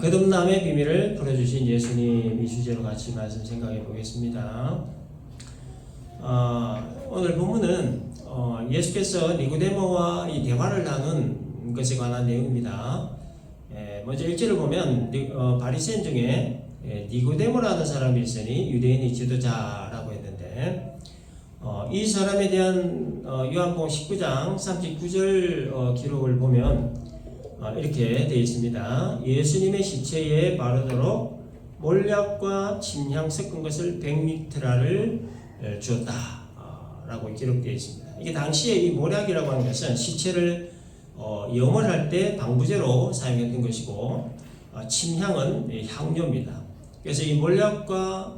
거듭남의 비밀을 풀어주신 예수님 이 주제로 같이 말씀 생각해 보겠습니다. 어, 오늘 본문은 어, 예수께서 니고데모와 이 대화를 나눈 것에 관한 내용입니다. 예, 먼저 1절을 보면 니- 어, 바리새인 중에 예, 니고데모라는 사람이 있으니 유대인의 지도자라고 했는데 어, 이 사람에 대한 어, 요한복음 19장 39절 어, 기록을 보면 어, 이렇게 되어 있습니다. 예수님의 시체에 바르도록 몰약과 침향 섞은 것을 100리트라를 에, 주었다. 어, 라고 기록되어 있습니다. 이게 당시에 이 몰약이라고 하는 것은 시체를 어, 염을 때 방부제로 사용했던 것이고 어, 침향은 이 향료입니다. 그래서 이 몰약과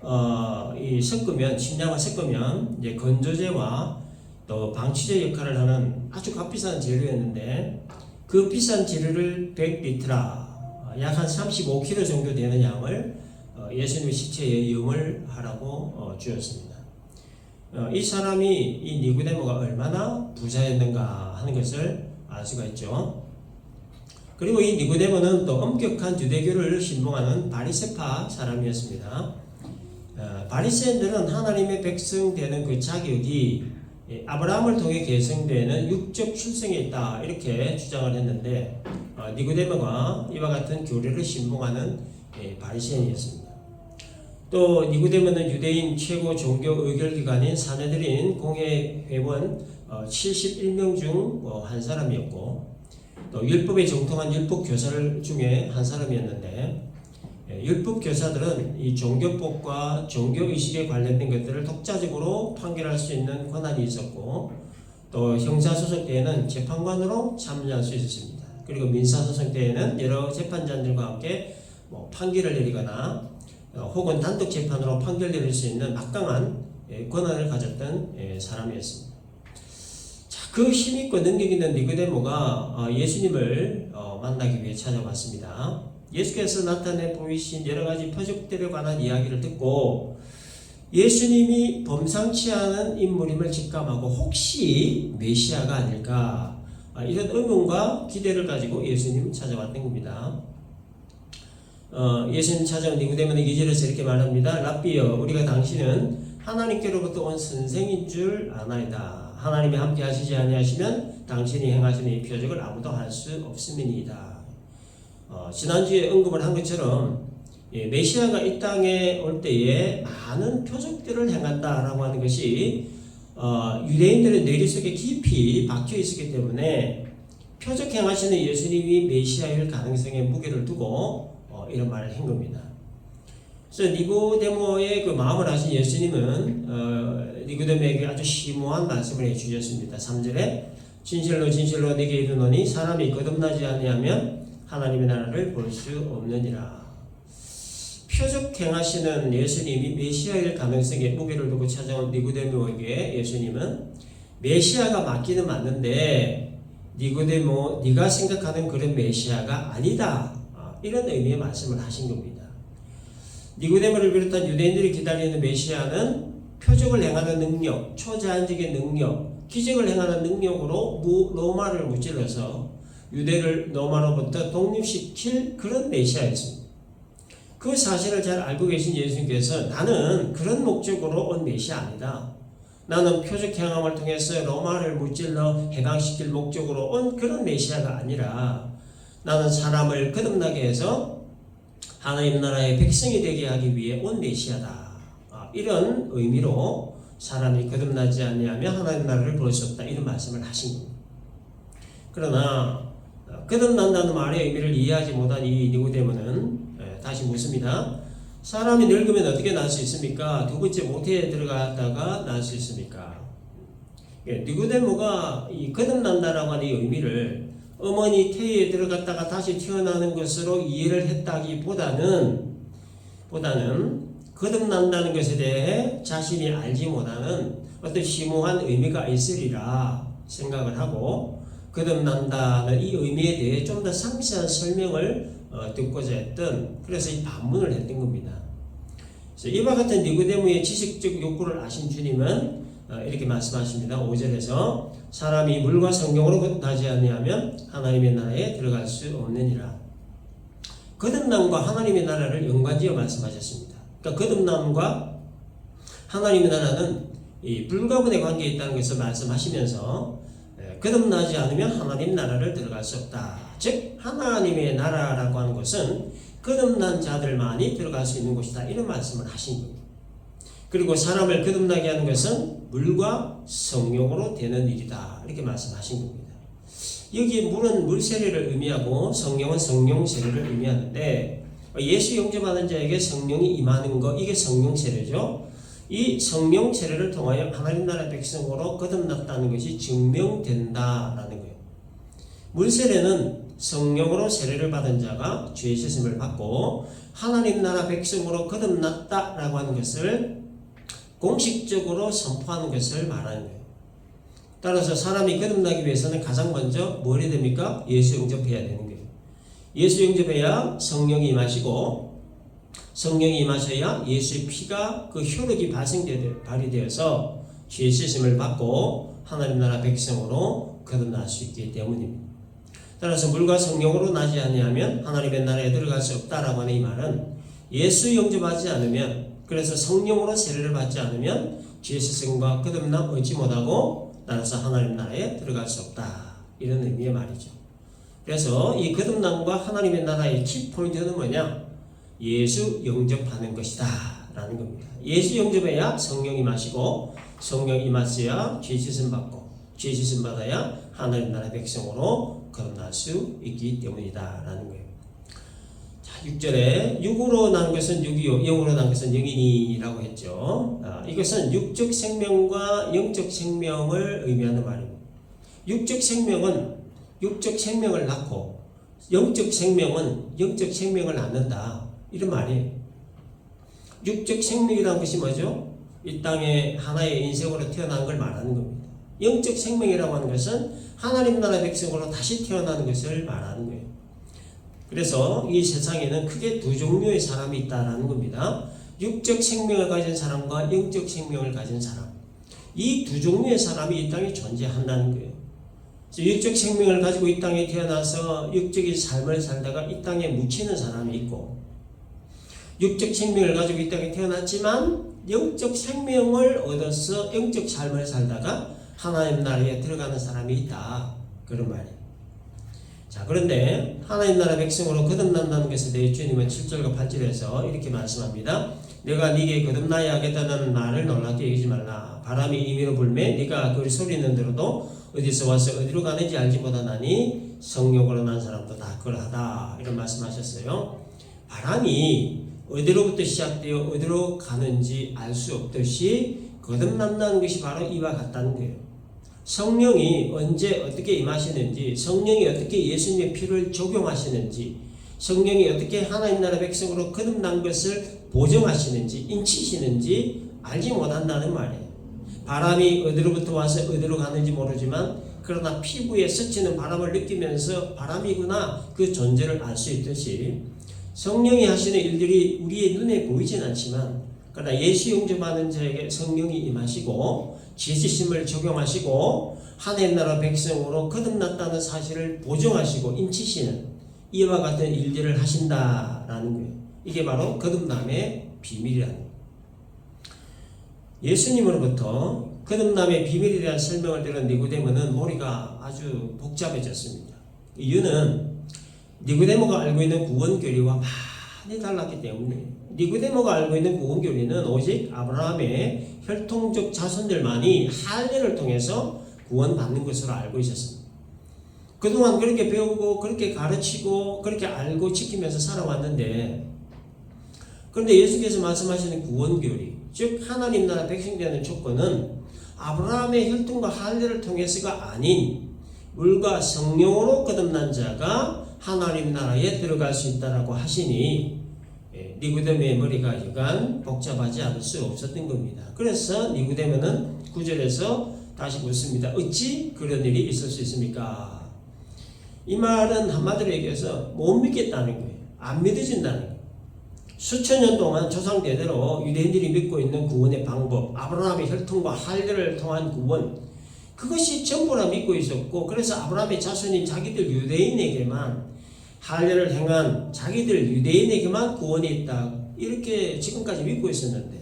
어, 이 섞으면 침향을 섞으면 이제 건조제와 또 방치제 역할을 하는 아주 값비싼 재료였는데 그 비싼 재료를 100리트라 약 한 35kg 정도 되는 양을 어, 예수님의 시체에 염을 하라고 어, 주었습니다. 어, 이 사람이 이 니고데모가 얼마나 부자였는가 하는 것을 알 수가 있죠. 그리고 이 니고데모는 또 엄격한 유대교를 신봉하는 바리세파 사람이었습니다. 어, 바리새인들은 하나님의 백성 되는 그 자격이 예, 아브라함을 통해 계승되는 육적 출생에 있다 이렇게 주장을 했는데 어, 니고데모가 이와 같은 교리를 신봉하는 예, 바리새인이었습니다. 또 니고데모는 유대인 최고 종교 의결 기관인 사내들인 공회 회원 어, 71명 중 한 사람이었고 또 율법에 정통한 율법 교사들 중에 한 사람이었는데 예, 율법 교사들은 이 종교법과 종교 의식에 관련된 것들을 독자적으로 판결할 수 있는 권한이 있었고 또 형사소송 때에는 재판관으로 참여할 수 있었습니다. 그리고 민사소송 때에는 여러 재판장들과 함께 뭐 판결을 내리거나 어, 혹은 단독 재판으로 판결 내릴 수 있는 막강한 예, 권한을 가졌던 예, 사람이었습니다. 자, 그 힘있고 능력 있는 니고데모가 어, 예수님을 어, 만나기 위해 찾아왔습니다. 예수께서 나타내 보이신 여러 가지 표적들에 관한 이야기를 듣고 예수님이 범상치 않은 인물임을 직감하고 혹시 메시아가 아닐까 아, 이런 의문과 기대를 가지고 예수님 찾아왔던 겁니다. 어, 예수님 찾아온 니고데모는 2절에서 이렇게 말합니다. 랍비여 우리가 당신은 하나님께로부터 온 선생인 줄 아나이다. 하나님이 함께 하시지 아니하시면 당신이 행하시는 이 표적을 아무도 할 수 없음이니이다. 어, 지난주에 언급을 한 것처럼 예, 메시아가 이 땅에 올 때에 많은 표적들을 행한다라고 하는 것이 어, 유대인들의 뇌리 속에 깊이 박혀 있었기 때문에 표적 행하시는 예수님이 메시아일 가능성에 무게를 두고 어, 이런 말을 한 겁니다. 그래서 니고데모의 그 마음을 아신 예수님은 어, 니고데모에게 아주 심오한 말씀을 해주셨습니다. 3절에 진실로 진실로 네게 이르노니 사람이 거듭나지 아니하면 하나님의 나라를 볼 수 없느니라. 표적 행하시는 예수님이 메시아일 가능성에 무게를 두고 찾아온 니고데모에게 예수님은 메시아가 맞기는 맞는데 니고데모 네가 생각하는 그런 메시아가 아니다. 아, 이런 의미의 말씀을 하신 겁니다. 니고데모를 비롯한 유대인들이 기다리는 메시아는 표적을 행하는 능력, 초자연적인 능력, 기적을 행하는 능력으로 무, 로마를 무찔러서 유대를 로마로부터 독립시킬 그런 메시아였습니다. 그 사실을 잘 알고 계신 예수님께서 나는 그런 목적으로 온 메시아 아니다. 나는 표적 행함을 통해서 로마를 무찔러 해방시킬 목적으로 온 그런 메시아가 아니라 나는 사람을 거듭나게 해서 하나님 나라의 백성이 되게 하기 위해 온 메시아다. 아, 이런 의미로 사람이 거듭나지 아니하면 하나님 나라를 볼 수 없다. 이런 말씀을 하신 겁니다. 그러나 어, 거듭난다는 말의 의미를 이해하지 못한 이 니고데모는 예, 다시 묻습니다. 사람이 늙으면 어떻게 날 수 있습니까? 두 번째 모태에 들어갔다가 날 수 있습니까? 예, 니고데모가 이 거듭난다라고 하는 이 의미를 어머니 태에 들어갔다가 다시 태어나는 것으로 이해를 했다기보다는 보다는 거듭난다는 것에 대해 자신이 알지 못하는 어떤 심오한 의미가 있으리라 생각을 하고 거듭난다는 이 의미에 대해 좀 더 상세한 설명을 어, 듣고자 했던 그래서 이 반문을 했던 겁니다. 이와 같은 니고데모의 지식적 욕구를 아신 주님은 어, 이렇게 말씀하십니다. 5절에서 사람이 물과 성경으로 거듭나지 아니하면 하나님의 나라에 들어갈 수 없느니라. 거듭남과 하나님의 나라를 연관지어 말씀하셨습니다. 그러니까 거듭남과 하나님의 나라는 이 불가분의 관계에 있다는 것을 말씀하시면서 예, 거듭나지 않으면 하나님 나라를 들어갈 수 없다. 즉 하나님의 나라라고 하는 것은 거듭난 자들만이 들어갈 수 있는 곳이다. 이런 말씀을 하신 겁니다. 그리고 사람을 거듭나게 하는 것은 물과 성령으로 되는 일이다. 이렇게 말씀하신 겁니다. 여기 물은 물 세례를 의미하고 성령은 성령 세례를 의미하는데 예수 영접하는 자에게 성령이 임하는 것 이게 성령 세례죠. 이 성령 세례를 통하여 하나님 나라 백성으로 거듭났다는 것이 증명된다라는 거예요. 물 세례는 성령으로 세례를 받은 자가 죄 씻음을 받고 하나님 나라 백성으로 거듭났다라고 하는 것을 공식적으로 선포하는 것을 말하는 거예요. 따라서 사람이 거듭나기 위해서는 가장 먼저 뭘 해야 됩니까? 예수 영접해야 되는 거예요. 예수 영접해야 성령이 임하시고 성령이 임하셔야 예수의 피가 그 효력이 발휘되어서 죄 씻음을 받고 하나님 나라 백성으로 거듭날 수 있기 때문입니다. 따라서 물과 성령으로 나지 아니하면 하나님의 나라에 들어갈 수 없다라고 하는 이 말은 예수 영접하지 않으면 그래서 성령으로 세례를 받지 않으면 죄 씻음과 거듭남 얻지 못하고 따라서 하나님 나라에 들어갈 수 없다 이런 의미의 말이죠. 그래서 이 거듭남과 하나님의 나라의 키 포인트는 뭐냐? 예수 영접하는 것이다 라는 겁니다. 예수 영접해야 성령이 마시고 성령이 마셔야 죄 씻음 받고 죄 씻음 받아야 하나님 나라 백성으로 거듭날 수 있기 때문이다 라는 거예요. 자, 6절에 육으로 난 것은 육이요 영으로 난 것은 영이니라고 했죠. 아, 이것은 육적 생명과 영적 생명을 의미하는 말입니다. 육적 생명은 육적 생명을 낳고 영적 생명은 영적 생명을 낳는다. 이런 말이에요. 육적 생명이라는 것이 뭐죠? 이 땅에 하나의 인생으로 태어난 걸 말하는 겁니다. 영적 생명이라고 하는 것은 하나님 나라 백성으로 다시 태어나는 것을 말하는 거예요. 그래서 이 세상에는 크게 두 종류의 사람이 있다라는 겁니다. 육적 생명을 가진 사람과 영적 생명을 가진 사람. 이 두 종류의 사람이 이 땅에 존재한다는 거예요. 육적 생명을 가지고 이 땅에 태어나서 육적인 삶을 살다가 이 땅에 묻히는 사람이 있고 육적 생명을 가지고 이 땅에 태어났지만 영적 생명을 얻어서 영적 삶을 살다가 하나님 나라에 들어가는 사람이 있다. 그런 말이에요. 자, 그런데 하나님 나라 백성으로 거듭난다는 것에 대해 주님은 7절과 8절에서 이렇게 말씀합니다. 내가 네게 거듭나야 하겠다는 말을 놀랍게 여기지 말라. 바람이 임의로 불매 네가 그 소리는 들어도 어디서 와서 어디로 가는지 알지 못하나니 성령으로 난 사람도 다 그러하다. 이런 말씀하셨어요. 바람이 어디로부터 시작되어 어디로 가는지 알 수 없듯이 거듭난다는 것이 바로 이와 같다는 거예요. 성령이 언제 어떻게 임하시는지, 성령이 어떻게 예수님의 피를 적용하시는지, 성령이 어떻게 하나님 나라 백성으로 거듭난 것을 보정하시는지, 인치시는지 알지 못한다는 말이에요. 바람이 어디로부터 와서 어디로 가는지 모르지만, 그러나 피부에 스치는 바람을 느끼면서 바람이구나 그 존재를 알 수 있듯이, 성령이 하시는 일들이 우리의 눈에 보이진 않지만 그러나 예수 영접하는 자에게 성령이 임하시고 지지심을 적용하시고 하나님 나라 백성으로 거듭났다는 사실을 보정하시고 인치시는 이와 같은 일들을 하신다라는 거예요. 이게 바로 거듭남의 비밀이라는. 예수님으로부터 거듭남의 비밀에 대한 설명을 들은 니고데모는 머리가 아주 복잡해졌습니다. 이유는 니고데모가 알고 있는 구원 교리와 많이 달랐기 때문에 니고데모가 알고 있는 구원 교리는 오직 아브라함의 혈통적 자손들만이 할례를 통해서 구원받는 것으로 알고 있었습니다. 그동안 그렇게 배우고 그렇게 가르치고 그렇게 알고 지키면서 살아왔는데 그런데 예수께서 말씀하시는 구원 교리 즉 하나님 나라 백성 되는 조건은 아브라함의 혈통과 할례를 통해서가 아닌 물과 성령으로 거듭난 자가 하나님 나라에 들어갈 수 있다라고 하시니 예, 니고데모의 머리가 이간 복잡하지 않을 수 없었던 겁니다. 그래서 니고데모는 구절에서 다시 묻습니다. 어찌 그런 일이 있을 수 있습니까? 이 말은 한마디로 얘기해서 못 믿겠다는 거예요. 안 믿어진다는 거예요. 수천 년 동안 조상 대대로 유대인들이 믿고 있는 구원의 방법, 아브라함의 혈통과 할례를 통한 구원, 그것이 전부라 믿고 있었고, 그래서 아브라함의 자손인 자기들 유대인에게만 할례를 행한 자기들 유대인에게만 구원이 있다. 이렇게 지금까지 믿고 있었는데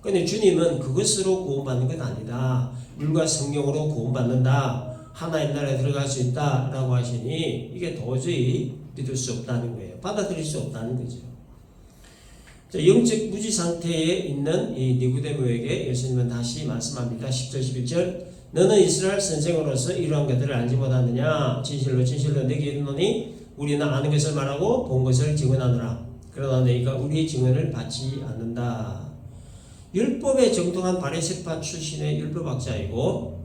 근데 주님은 그것으로 구원받는 건 아니다. 물과 성령으로 구원받는다. 하나님 나라에 들어갈 수 있다 라고 하시니 이게 도저히 믿을 수 없다는 거예요. 받아들일 수 없다는 거죠. 자, 영적 무지 상태에 있는 이 니고데모에게 예수님은 다시 말씀합니다. 10절 11절 너는 이스라엘 선생으로서 이러한 것들을 알지 못하느냐? 진실로 진실로 내게 이르노니 우리는 아는 것을 말하고 본 것을 증언하노라. 그러나 너희가 우리의 증언을 받지 않는다. 율법에 정통한 바리새파 출신의 율법학자이고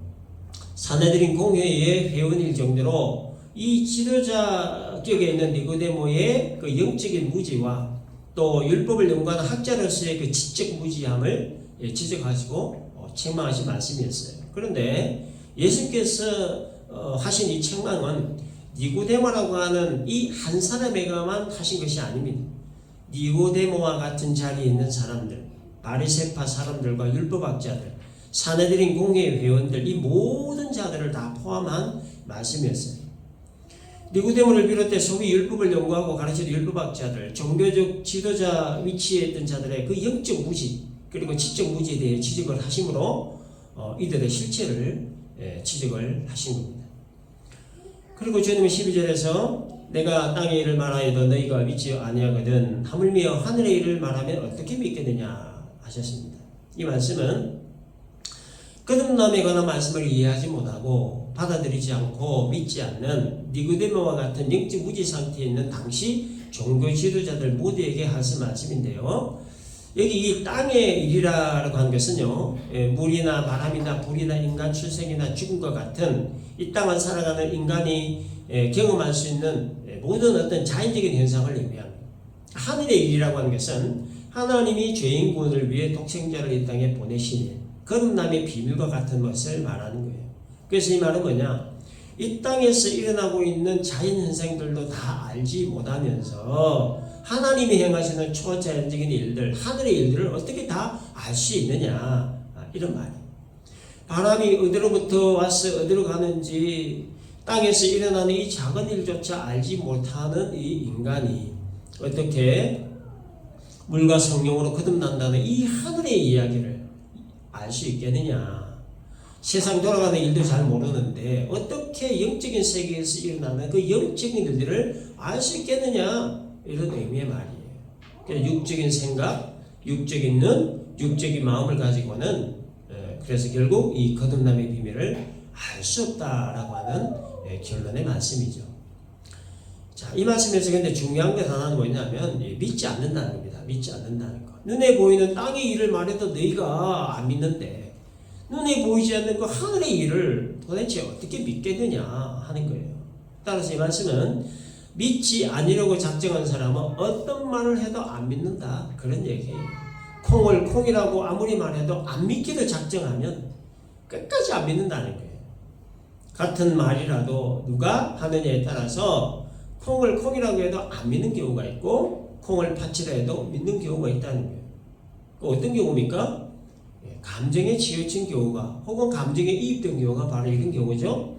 사내들인 공회의 회원일 정도로 이 지도자 격에 있는 니고데모의 그 영적인 무지와 또 율법을 연구하는 학자로서의 그 지적 무지함을 예, 지적하시고 어, 책망하신 말씀이었어요. 그런데 예수께서 어, 하신 이 책망은 니고데모라고 하는 이 한 사람에게만 하신 것이 아닙니다. 니고데모와 같은 자리에 있는 사람들, 바리새파 사람들과 율법학자들, 사내들인 공회 회원들 이 모든 자들을 다 포함한 말씀이었어요. 니고데모를 비롯해 소위 율법을 연구하고 가르치는 율법학자들, 종교적 지도자 위치에 있던 자들의 그 영적 무지 그리고 지적 무지에 대해 지적을 하심으로 어, 이들의 실체를 예, 지적을 하신 겁니다. 그리고 주님은 12절에서 내가 땅의 일을 말하여도 너희가 믿지 아니하거든 하물며 하늘의 일을 말하면 어떻게 믿겠느냐 하셨습니다. 이 말씀은 거듭남에 관한 말씀을 이해하지 못하고 받아들이지 않고 믿지 않는 니고데모와 같은 영적 무지 상태에 있는 당시 종교 지도자들 모두에게 하신 말씀인데요. 여기 이 땅의 일이라고 하는 것은요, 예, 물이나 바람이나 불이나 인간 출생이나 죽음과 같은 이 땅을 살아가는 인간이 예, 경험할 수 있는 예, 모든 어떤 자연적인 현상을 의미합니다. 하늘의 일이라고 하는 것은 하나님이 죄인 구원을 위해 독생자를 이 땅에 보내시니 거듭남의 비밀과 같은 것을 말하는 거예요. 그래서 이 말은 뭐냐? 이 땅에서 일어나고 있는 자연 현상들도 다 알지 못하면서 하나님이 행하시는 초자연적인 일들, 하늘의 일들을 어떻게 다 알 수 있느냐? 아, 이런 말이에요. 바람이 어디로부터 와서 어디로 가는지 땅에서 일어나는 이 작은 일조차 알지 못하는 이 인간이 어떻게 물과 성령으로 거듭난다는 이 하늘의 이야기를 알 수 있겠느냐? 세상 돌아가는 일도 잘 모르는데 어떻게 영적인 세계에서 일어나는 그 영적인 일들을 알 수 있겠느냐? 이런 의미의 말이에요. 그러니까 육적인 생각, 육적인 눈, 육적인 마음을 가지고는 에, 그래서 결국 이 거듭남의 비밀을 알 수 없다라고 하는 에, 결론의 말씀이죠. 자, 이 말씀에서 근데 중요한 것 하나는 뭐냐면 예, 믿지 않는다는 겁니다. 믿지 않는다는 거. 눈에 보이는 땅의 일을 말해도 너희가 안 믿는데 눈에 보이지 않는 그 하늘의 일을 도대체 어떻게 믿겠느냐 하는 거예요. 따라서 이 말씀은 믿지 아니려고 작정한 사람은 어떤 말을 해도 안 믿는다 그런 얘기예요. 콩을 콩이라고 아무리 말해도 안 믿기를 작정하면 끝까지 안 믿는다는 거예요. 같은 말이라도 누가 하느냐에 따라서 콩을 콩이라고 해도 안 믿는 경우가 있고 콩을 팥이라 해도 믿는 경우가 있다는 거예요. 그 어떤 경우입니까? 예, 감정에 치우친 경우가 혹은 감정에 이입된 경우가 바로 이런 경우죠.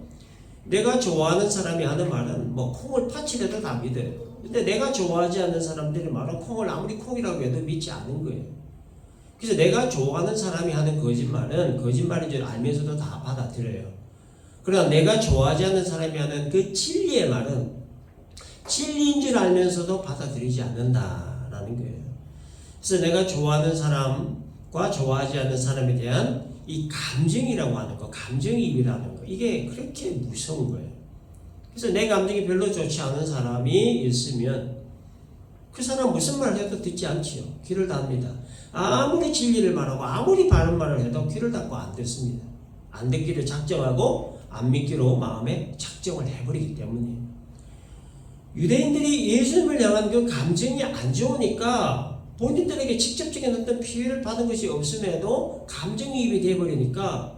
내가 좋아하는 사람이 하는 말은 뭐 콩을 팥이라도 다 믿어요. 근데 내가 좋아하지 않는 사람들이 말은 콩을 아무리 콩이라고 해도 믿지 않는 거예요. 그래서 내가 좋아하는 사람이 하는 거짓말은 거짓말인 줄 알면서도 다 받아들여요. 그러나 내가 좋아하지 않는 사람이 하는 그 진리의 말은 진리인 줄 알면서도 받아들이지 않는다라는 거예요. 그래서 내가 좋아하는 사람과 좋아하지 않는 사람에 대한 이 감정이라고 하는 거, 감정이입이라는 거, 이게 그렇게 무서운 거예요. 그래서 내 감정이 별로 좋지 않은 사람이 있으면 그 사람 무슨 말을 해도 듣지 않지요. 귀를 닫습니다. 아무리 진리를 말하고 아무리 바른 말을 해도 귀를 닫고 안 듣습니다. 안 듣기를 작정하고 안 믿기로 마음에 작정을 해버리기 때문이에요. 유대인들이 예수님을 향한 그 감정이 안 좋으니까 본인들에게 직접적인 어떤 피해를 받은 것이 없음에도 감정이입이 되어버리니까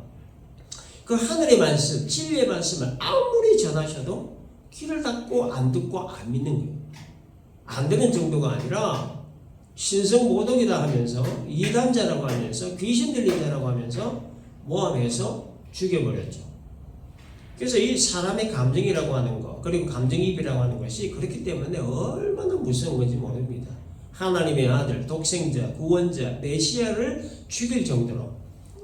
그 하늘의 말씀, 진리의 말씀을 아무리 전하셔도 귀를 닫고 안 듣고 안 믿는 거예요. 안 되는 정도가 아니라 신성 모독이다 하면서 이단자라고 하면서 귀신 들린다라고 하면서 모함해서 죽여버렸죠. 그래서 이 사람의 감정이라고 하는 거거 그리고 감정이입이라고 하는 것이 그렇기 때문에 얼마나 무서운 건지 모릅니다. 하나님의 아들, 독생자, 구원자, 메시아를 죽일 정도로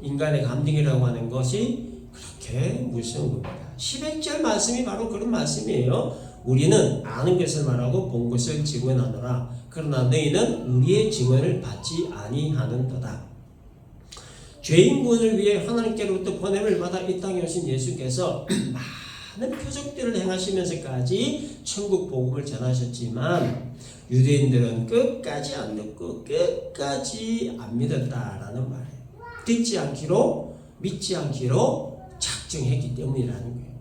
인간의 감정이라고 하는 것이 그렇게 무서운 겁니다. 11절 말씀이 바로 그런 말씀이에요. 우리는 아는 것을 말하고 본 것을 증언하노라. 그러나 너희는 우리의 증언을 받지 아니하는도다. 죄인 구원을 위해 하나님께로부터 보냄을 받아 이 땅에 오신 예수께서 많은 표적들을 행하시면서까지 천국 복음을 전하셨지만 유대인들은 끝까지 안 듣고 끝까지 안 믿었다라는 말이에요. 듣지 않기로 믿지 않기로 작정했기 때문이라는 거예요.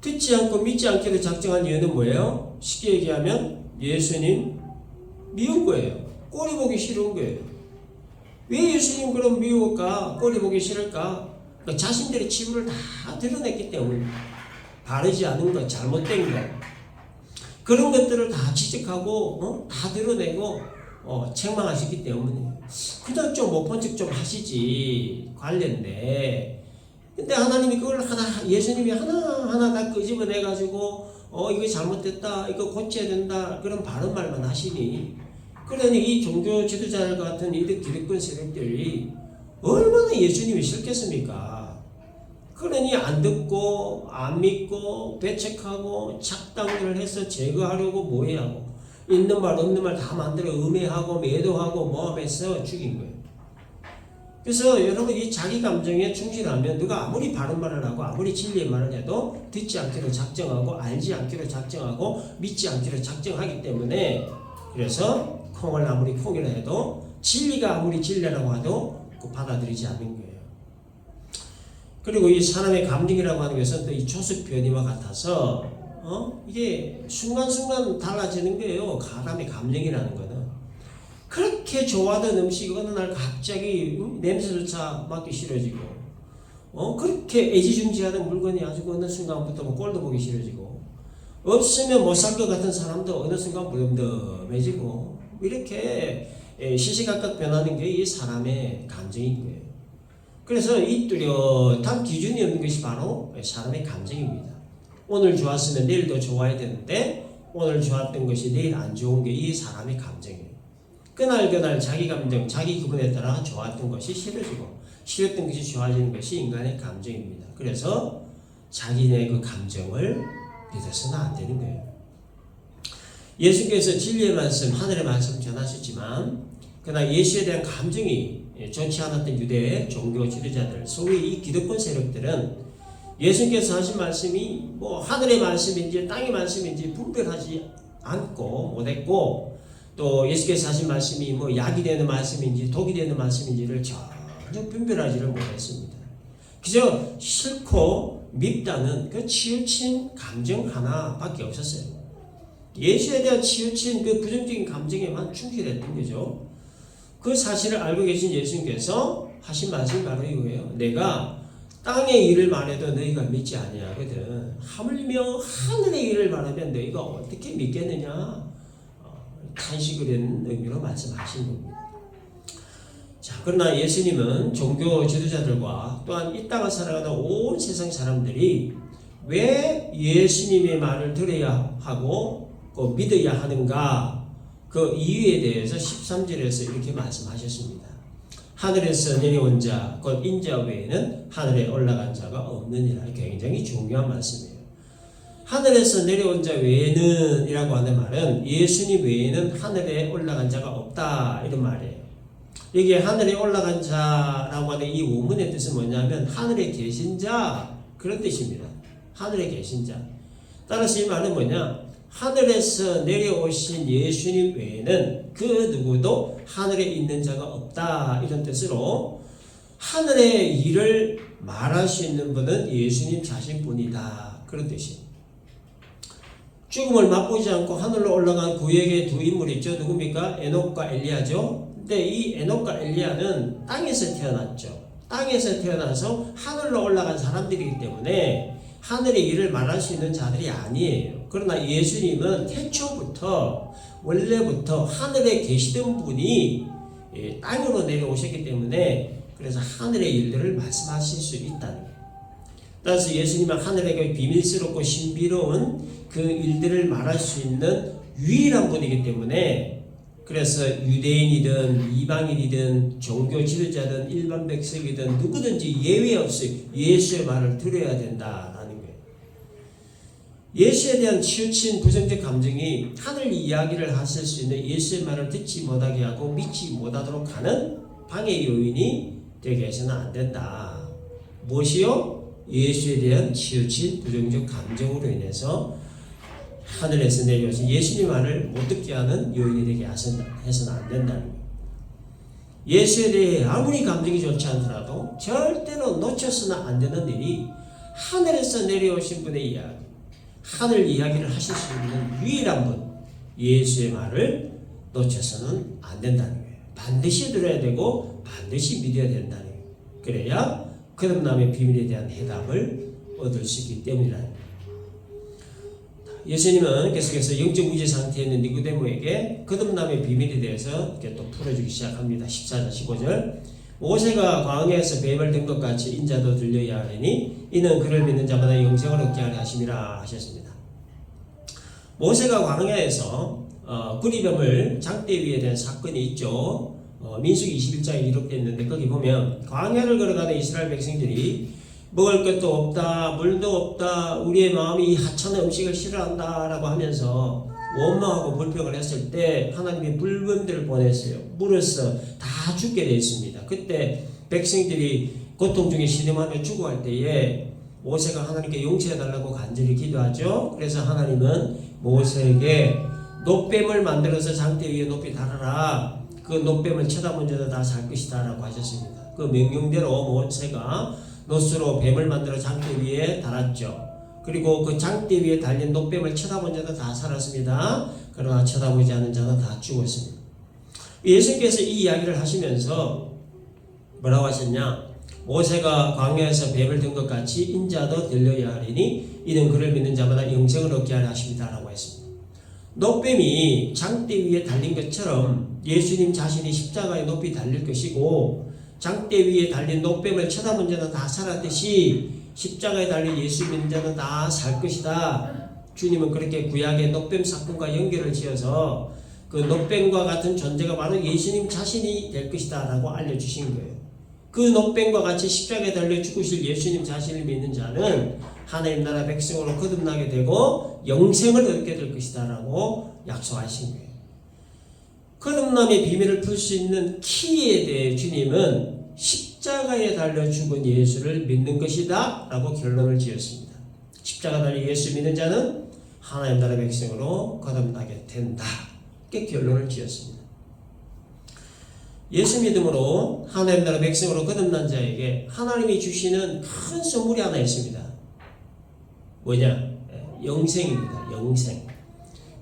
듣지 않고 믿지 않기로 작정한 이유는 뭐예요? 쉽게 얘기하면 예수님 미운 거예요. 꼬리 보기 싫은 거예요. 왜 예수님 그럼 미울까? 꼬리 보기 싫을까? 그러니까 자신들의 치부를 다 드러냈기 때문에 바르지 않은 것, 잘못된 것 그런 것들을 다 지적하고 어? 다 드러내고 어, 책망하시기 때문에 그냥 좀 못 본 척 좀 하시지 관련돼. 근데 하나님이 그걸 하나 예수님이 하나 하나 다 끄집어내 가지고 어 이거 잘못됐다 이거 고쳐야 된다 그런 바른 말만 하시니 그러니 이 종교 지도자 같은 이 기득권 세력들이 얼마나 예수님이 싫겠습니까? 그러니 안 듣고 안 믿고 배척하고 착당을 해서 제거하려고 뭐해하고 있는 말 없는 말 다 만들어 음해하고 매도하고 모함해서 죽인 거예요. 그래서 여러분 이 자기 감정에 충실하면 누가 아무리 바른 말을 하고 아무리 진리의 말을 해도 듣지 않기로 작정하고 알지 않기로 작정하고 믿지 않기로 작정하기 때문에 그래서 콩을 아무리 콩이라 해도 진리가 아무리 진리라고 해도 그 받아들이지 않는 거예요. 그리고 이 사람의 감정이라고 하는 것은 또 이 초석 변이와 같아서 어? 이게 순간순간 달라지는 거예요. 사람의 감정이라는 거는. 그렇게 좋아하던 음식이 어느 날 갑자기 음, 냄새조차 맡기 싫어지고 어? 그렇게 애지중지하던 물건이 아주 어느 순간부터 뭐 꼴도 보기 싫어지고 없으면 못 살 것 같은 사람도 어느 순간 무덤덤해지고 이렇게 예, 시시각각 변하는 게 이 사람의 감정인 거예요. 그래서 이 뚜렷한 기준이 없는 것이 바로 사람의 감정입니다. 오늘 좋았으면 내일 더 좋아야 되는데 오늘 좋았던 것이 내일 안 좋은 게 이 사람의 감정이에요. 그날 그날 자기 감정, 자기 기분에 따라 좋았던 것이 싫어지고 싫었던 것이 좋아지는 것이 인간의 감정입니다. 그래서 자기네 그 감정을 믿어서는 안 되는 거예요. 예수께서 진리의 말씀, 하늘의 말씀 전하셨지만 그러나 예수에 대한 감정이 좋지 않았던 유대의 종교 지도자들, 소위 이 기득권 세력들은 예수께서 하신 말씀이 뭐 하늘의 말씀인지 땅의 말씀인지 분별하지 않고 못했고 또 예수께서 하신 말씀이 뭐 약이 되는 말씀인지 독이 되는 말씀인지를 전혀 분별하지를 못했습니다. 그저 싫고 밉다는 그 치우친 감정 하나밖에 없었어요. 예수에 대한 치우친 그 부정적인 감정에만 충실했던 거죠. 그 사실을 알고 계신 예수님께서 하신 말씀이 바로 이거예요. 내가 땅의 일을 말해도 너희가 믿지 아니하거든. 하물며 하늘의 일을 말하면 너희가 어떻게 믿겠느냐? 어, 탄식을 한 의미로 말씀하신 겁니다. 자, 그러나 예수님은 종교 지도자들과 또한 이 땅을 살아가는 온 세상 사람들이 왜 예수님의 말을 들어야 하고 꼭 믿어야 하는가 그 이유에 대해서 13절에서 이렇게 말씀하셨습니다. 하늘에서 내려온 자, 곧 인자 외에는 하늘에 올라간 자가 없느니라. 굉장히 중요한 말씀이에요. 하늘에서 내려온 자 외에는 이라고 하는 말은 예수님 외에는 하늘에 올라간 자가 없다. 이런 말이에요. 여기에 하늘에 올라간 자라고 하는 이 원문의 뜻은 뭐냐면 하늘에 계신 자 그런 뜻입니다. 하늘에 계신 자. 따라서 이 말은 뭐냐? 하늘에서 내려오신 예수님 외에는 그 누구도 하늘에 있는 자가 없다 이런 뜻으로 하늘의 일을 말할 수 있는 분은 예수님 자신뿐이다 그런 뜻이에요. 죽음을 맛보지 않고 하늘로 올라간 구역의 두 인물 있죠 누굽니까 에녹과 엘리야죠. 근데 이 에녹과 엘리야는 땅에서 태어났죠. 땅에서 태어나서 하늘로 올라간 사람들이기 때문에 하늘의 일을 말할 수 있는 자들이 아니에요. 그러나 예수님은 태초부터 원래부터 하늘에 계시던 분이 예, 땅으로 내려오셨기 때문에 그래서 하늘의 일들을 말씀하실 수 있다는 거예요. 따라서 예수님은 하늘의 그 비밀스럽고 신비로운 그 일들을 말할 수 있는 유일한 분이기 때문에 그래서 유대인이든 이방인이든 종교 지도자든 일반 백성이든 누구든지 예외 없이 예수의 말을 들어야 거 예수에 대한 치우친 부정적 감정이 하늘 이야기를 하실 수 있는 예수의 말을 듣지 못하게 하고 믿지 못하도록 하는 방해 요인이 되게 해서는 안 된다. 무엇이요? 예수에 대한 치우친 부정적 감정으로 인해서 하늘에서 내려오신 예수님 말을 못 듣게 하는 요인이 되게 해서는 안 거예요. 예수에 대해 아무리 감정이 좋지 않더라도 절대로 놓쳐서는 안 되는 일이 하늘에서 내려오신 분의 이야기, 하늘 이야기를 하실 수 있는 유일한 분, 예수의 말을 놓쳐서는 안 된다는 거예요. 반드시 들어야 되고 반드시 믿어야 된다는 거예요. 그래야 거듭남의 비밀에 대한 해답을 얻을 수 있기 때문이라는 거예요. 예수님은 계속해서 영적 무지 상태에 있는 니고데모에게 거듭남의 비밀에 대해서 이렇게 또 풀어주기 시작합니다. 14절 15절 모세가 광야에서 든것 같이 인자도 들려야 하리니 이는 그를 믿는 자마다 영생을 얻게 하려 하심이라 하셨습니다. 모세가 광야에서 어, 구리뱀을 장대 위에 된 사건이 있죠. 어, 민수기 21장에 기록되어 있는데 거기 보면 광야를 걸어가는 이스라엘 백성들이 먹을 것도 없다, 물도 없다, 우리의 마음이 이 하찮은 음식을 싫어한다라고 하면서 원망하고 불평을 했을 때 하나님이 불금들을 보냈어요. 물어서 다 죽게 되어 있습니다. 그때 백성들이 고통 중에 신음하며 죽어갈 때에 모세가 하나님께 용서해달라고 간절히 기도하죠. 그래서 하나님은 모세에게 노뱀을 만들어서 장대 위에 높이 달아라. 그 노뱀을 쳐다본 자도 다 살 것이다 라고 하셨습니다. 그 명령대로 모세가 노스로 뱀을 만들어 장대 위에 달았죠. 그리고 그 장대 위에 달린 노뱀을 쳐다본 자도 다 살았습니다. 그러나 쳐다보지 않은 자는 다 죽었습니다. 예수께서 이 이야기를 하시면서 뭐라고 하셨냐? 모세가 광야에서 뱀을 든 것 같이 인자도 들려야 하리니 이는 그를 믿는 자마다 영생을 얻게 하려 하십니다라고 했습니다. 노뱀이 장대 위에 달린 것처럼 예수님 자신이 십자가에 높이 달릴 것이고 장대 위에 달린 노뱀을 쳐다본 자는 다 살았듯이 십자가에 달린 예수 믿는 자는 다 살 것이다. 주님은 그렇게 구약의 노뱀 사건과 연결을 지어서 그 노뱀과 같은 존재가 바로 예수님 자신이 될 것이다 라고 알려주신 거예요. 그 노뱀과 같이 십자가에 달려 죽으실 예수님 자신을 믿는 자는 하나님 나라 백성으로 거듭나게 되고 영생을 얻게 될 것이다 라고 약속하신 거예요. 거듭남의 비밀을 풀 수 있는 키에 대해 주님은 십자가에 달려 죽은 예수를 믿는 것이다 라고 결론을 지었습니다. 십자가 달려 예수 믿는 자는 하나님 나라 백성으로 거듭나게 된다. 이렇게 결론을 지었습니다. 예수 믿음으로 하나님 나라 백성으로 거듭난 자에게 하나님이 주시는 큰 선물이 하나 있습니다. 뭐냐? 영생입니다. 영생.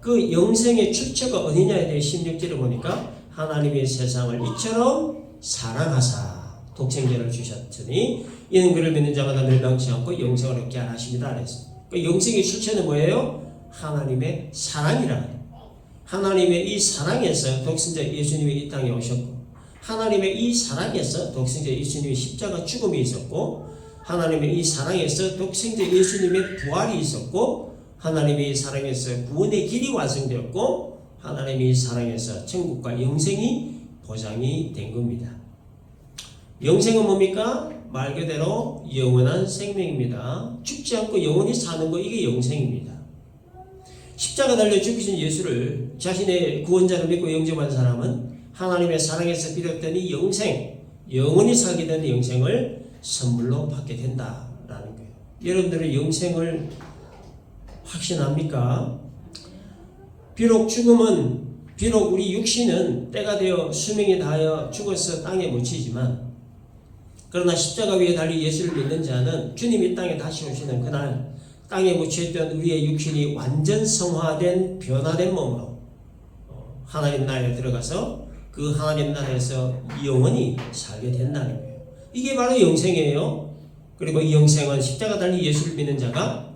그 영생의 출처가 어디냐에 대해 16절을 보니까 하나님의 세상을 이처럼 사랑하사 독생자를 주셨으니 이는 그를 믿는 자마다 멸망치 않고 영생을 얻게 하십니다. 그 영생의 출처는 뭐예요? 하나님의 사랑이라. 하나님의 이 사랑에서 독생자 예수님이 이 땅에 오셨고 하나님의 이 사랑에서 독생자 예수님의 십자가 죽음이 있었고 하나님의 이 사랑에서 독생자 예수님의 부활이 있었고 하나님의 사랑에서 구원의 길이 완성되었고 하나님의 사랑에서 천국과 영생이 보장이 된 겁니다. 영생은 뭡니까? 말 그대로 영원한 생명입니다. 죽지 않고 영원히 사는 거 이게 영생입니다. 십자가 달려 죽으신 예수를 자신의 구원자로 믿고 영접한 사람은 하나님의 사랑에서 비롯된 이 영생, 영원히 살게 되는 영생을 선물로 받게 된다라는 거예요. 여러분들의 영생을 확신합니까? 비록 죽음은 비록 우리 육신은 때가 되어 수명이 다하여 죽어서 땅에 묻히지만 그러나 십자가 위에 달리 예수를 믿는 자는 주님이 땅에 다시 오시는 그날 땅에 묻혀있던 우리의 육신이 완전 성화된 변화된 몸으로 어, 하나님 나라에 들어가서 그 하나님 나라에서 영원히 살게 된다는 거예요. 이게 바로 영생이에요. 그리고 이 영생은 십자가 달리 예수를 믿는 자가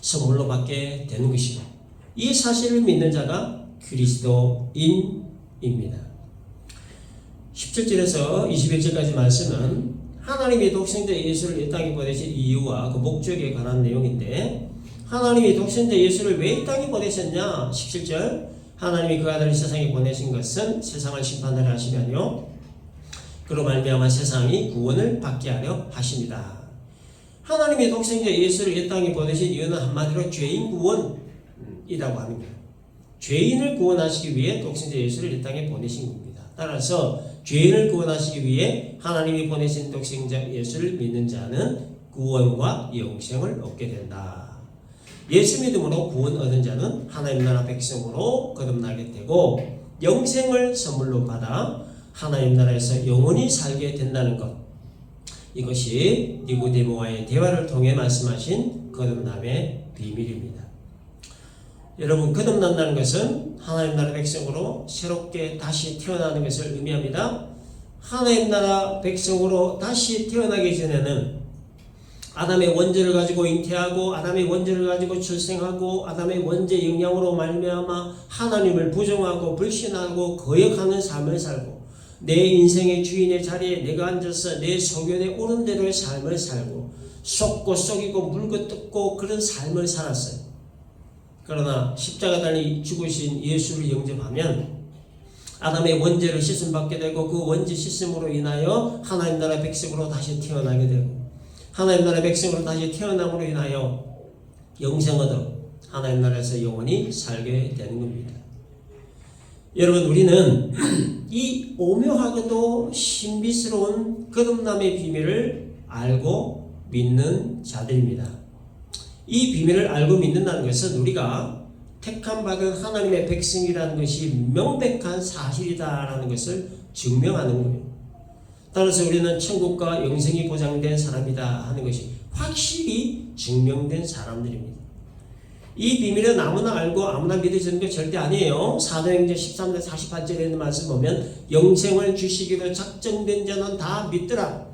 선물로 받게 되는 것이고 이 사실을 믿는 자가 그리스도인입니다. 17절에서 21절까지 말씀은 하나님의 독생자 예수를 이 땅에 보내신 이유와 그 목적에 관한 내용인데 하나님이 독생자 예수를 왜 이 땅에 보내셨냐? 17절 하나님이 그 아들을 세상에 보내신 것은 세상을 심판하려 하시면요 그로 말미암아 세상이 구원을 받게 하려 하십니다. 하나님이 독생자 예수를 이 땅에 보내신 이유는 한마디로 죄인 구원이라고 거예요. 죄인을 구원하시기 위해 독생자 예수를 이 땅에 보내신 겁니다. 따라서 죄인을 구원하시기 위해 하나님이 보내신 독생자 예수를 믿는 자는 구원과 영생을 얻게 된다. 예수 믿음으로 구원 얻은 자는 하나님 나라 백성으로 거듭나게 되고 영생을 선물로 받아 하나님 나라에서 영원히 살게 된다는 것. 이것이 니고데모와의 대화를 통해 말씀하신 거듭남의 비밀입니다. 여러분 거듭난다는 것은 하나님 나라 백성으로 새롭게 다시 태어나는 것을 의미합니다. 하나님 나라 백성으로 다시 태어나기 전에는 아담의 원죄를 가지고 잉태하고 아담의 원죄를 가지고 출생하고 아담의 원죄 영향으로 말미암아 하나님을 부정하고 불신하고 거역하는 삶을 살고 내 인생의 주인의 자리에 내가 앉아서 내 소견에 오른 대로의 삶을 살고 속고 속이고 물고 뜯고 그런 삶을 살았어요. 그러나 십자가 달리 죽으신 예수를 영접하면 아담의 원죄를 씻음 받게 되고 그 원죄 씻음으로 인하여 하나님 나라 백성으로 다시 태어나게 되고 하나님 나라 백성으로 다시 태어남으로 인하여 영생 얻어 하나님 나라에서 영원히 살게 되는 겁니다. 여러분 우리는 이 오묘하게도 신비스러운 거듭남의 비밀을 알고 믿는 자들입니다. 이 비밀을 알고 믿는다는 것은 우리가 택함 받은 하나님의 백성이라는 것이 명백한 사실이다라는 것을 증명하는 거예요. 따라서 우리는 천국과 영생이 보장된 사람이다 하는 것이 확실히 증명된 사람들입니다. 이 비밀은 아무나 알고 아무나 믿어지는 게 절대 아니에요. 사도행전 13장 48절에 있는 말씀 보면 영생을 주시기로 작정된 자는 다 믿더라.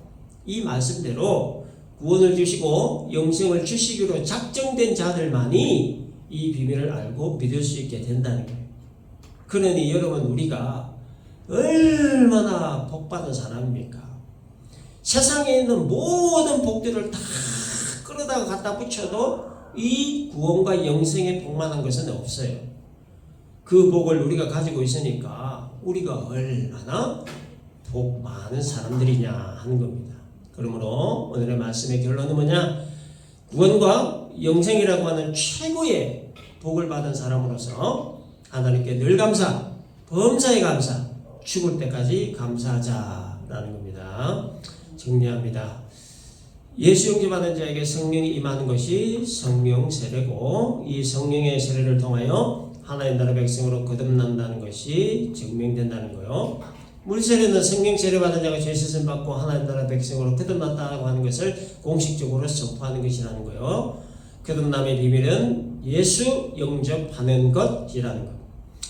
이 말씀대로 구원을 주시고 영생을 주시기로 작정된 자들만이 이 비밀을 알고 믿을 수 있게 된다는 거예요. 그러니 여러분 우리가 얼마나 복받은 사람입니까? 세상에 있는 모든 복들을 다 끌어다가 갖다 붙여도 이 구원과 영생의 복만한 것은 없어요. 그 복을 우리가 가지고 있으니까 우리가 얼마나 복 많은 사람들이냐 하는 겁니다. 그러므로 오늘의 말씀의 결론은 뭐냐? 구원과 영생이라고 하는 최고의 복을 받은 사람으로서 하나님께 늘 감사, 범사에 감사, 죽을 때까지 감사하자라는 겁니다. 정리합니다. 예수 영접하는 자에게 성령이 임하는 것이 성령 세례고 이 성령의 세례를 통하여 하나님 나라 백성으로 거듭난다는 것이 증명된다는 거요. 물 세례는 성령 세례 받은 자가 죄 씻음 받고 하나님 나라 백성으로 거듭났다고 하는 것을 공식적으로 선포하는 것이라는 거요. 거듭남의 비밀은 예수 영접하는 것이라는 것.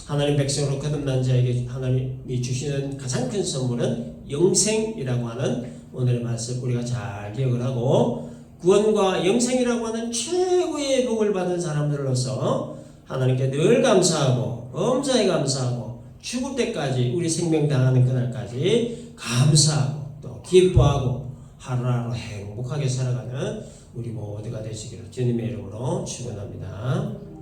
하나님 백성으로 거듭난 자에게 하나님이 주시는 가장 큰 선물은 영생이라고 하는 오늘의 말씀 우리가 잘 기억을 하고 구원과 영생이라고 하는 최고의 복을 받은 사람들로서 하나님께 늘 감사하고 범사에 감사하고 죽을 때까지 우리 생명 당하는 그날까지 감사하고 또 기뻐하고 하루하루 행복하게 살아가는 우리 모두가 되시기를 주님의 이름으로 축원합니다.